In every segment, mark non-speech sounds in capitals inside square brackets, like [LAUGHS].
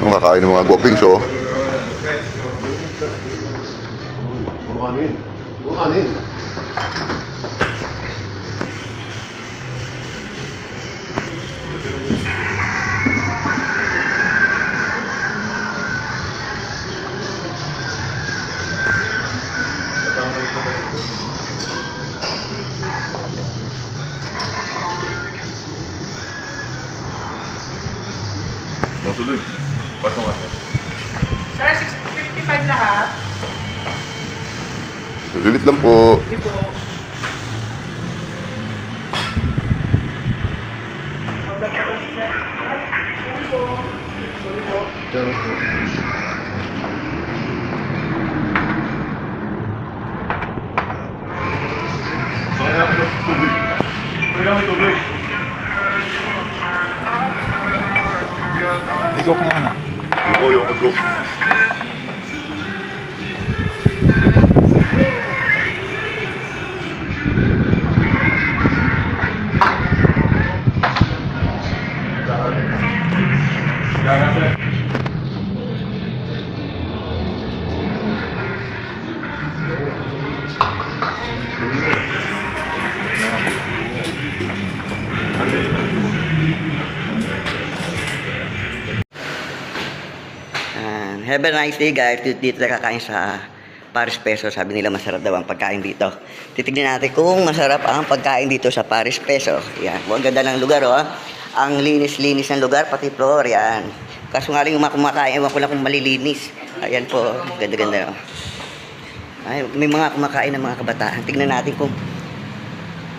Ang kakain ng mga guwapings, oh. Bukanin. Bukanin. Masuloy. Pasok ka. Sir, 655 lahat. Sulit lang po. Hindi po. Ikaw ka na. Oo, yung kudlo. Have a nice day guys. Dito, na kakain sa Paris Peso. Sabi nila masarap daw ang pagkain dito. Titignan natin kung masarap ang pagkain dito sa Paris Peso. Yan. Ang ganda ng lugar oh. Ang linis-linis ng lugar, pati floor. Yan. Kaso nga rin yung mga kumakain, ewan ko lang kung malilinis. Ayan po. Ganda-ganda oh. Ay, may mga kumakain ng mga kabataan. Tignan natin kung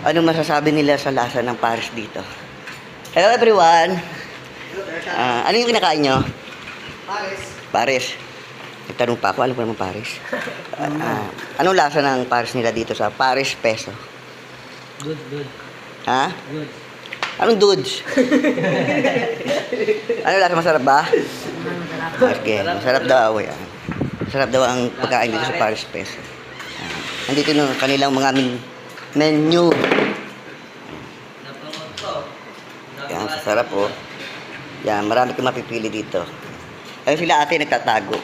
ano masasabi nila sa lasa ng Paris dito. Hello everyone! Ah, ano yung kinakain nyo? Paris. Nagtanong pa ako, alam ko naman Paris. [LAUGHS] Ah, ah, anong lasa ng Paris nila dito sa Paris Peso? Good, good, Ha? good. Anong dudes? [LAUGHS] ano lasa, masarap ba? Okay, masarap daw. Yan. Masarap daw ang pagkain dito sa Paris Peso. Ah, Andito yung kanilang mga men- menu. Yan, sarap po. Yan, marami kang mapipili dito. Ayun sila ate nagtatago.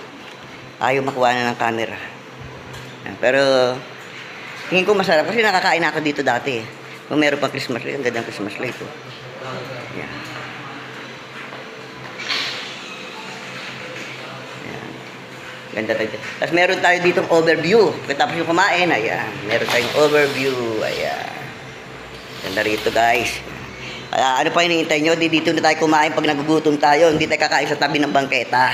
Ayaw makuha na ng camera. Pero, tingin ko masarap kasi nakakain na ako dito dati. Kung meron pang Christmas light, ang ganda ng Christmas light. Oh. Yan. Yan. Ganda tayo. Tapos meron tayo ditong overview. Pagkatapos yung kumain, ayan. Meron tayong overview. Ayan. Ganda rito guys. Kaya ano pa hinihintay nyo? Di dito na tayo kumain pag nagugutom tayo. Hindi tayo kakain sa tabi ng bangketa.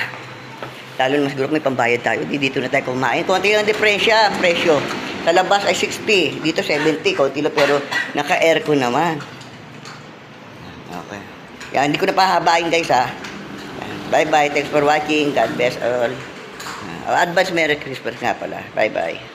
Lalo na siguro may pambayad tayo. Di dito na tayo kumain. Konti lang diferensya, presyo. Sa labas ay 60. Dito 70. Konti lang pero naka-aircon naman. Okay. Yan, hindi ko na pahabain guys ha. Bye bye. Thanks for watching. God bless all. Uh, advance Merry Christmas nga pala. Bye bye.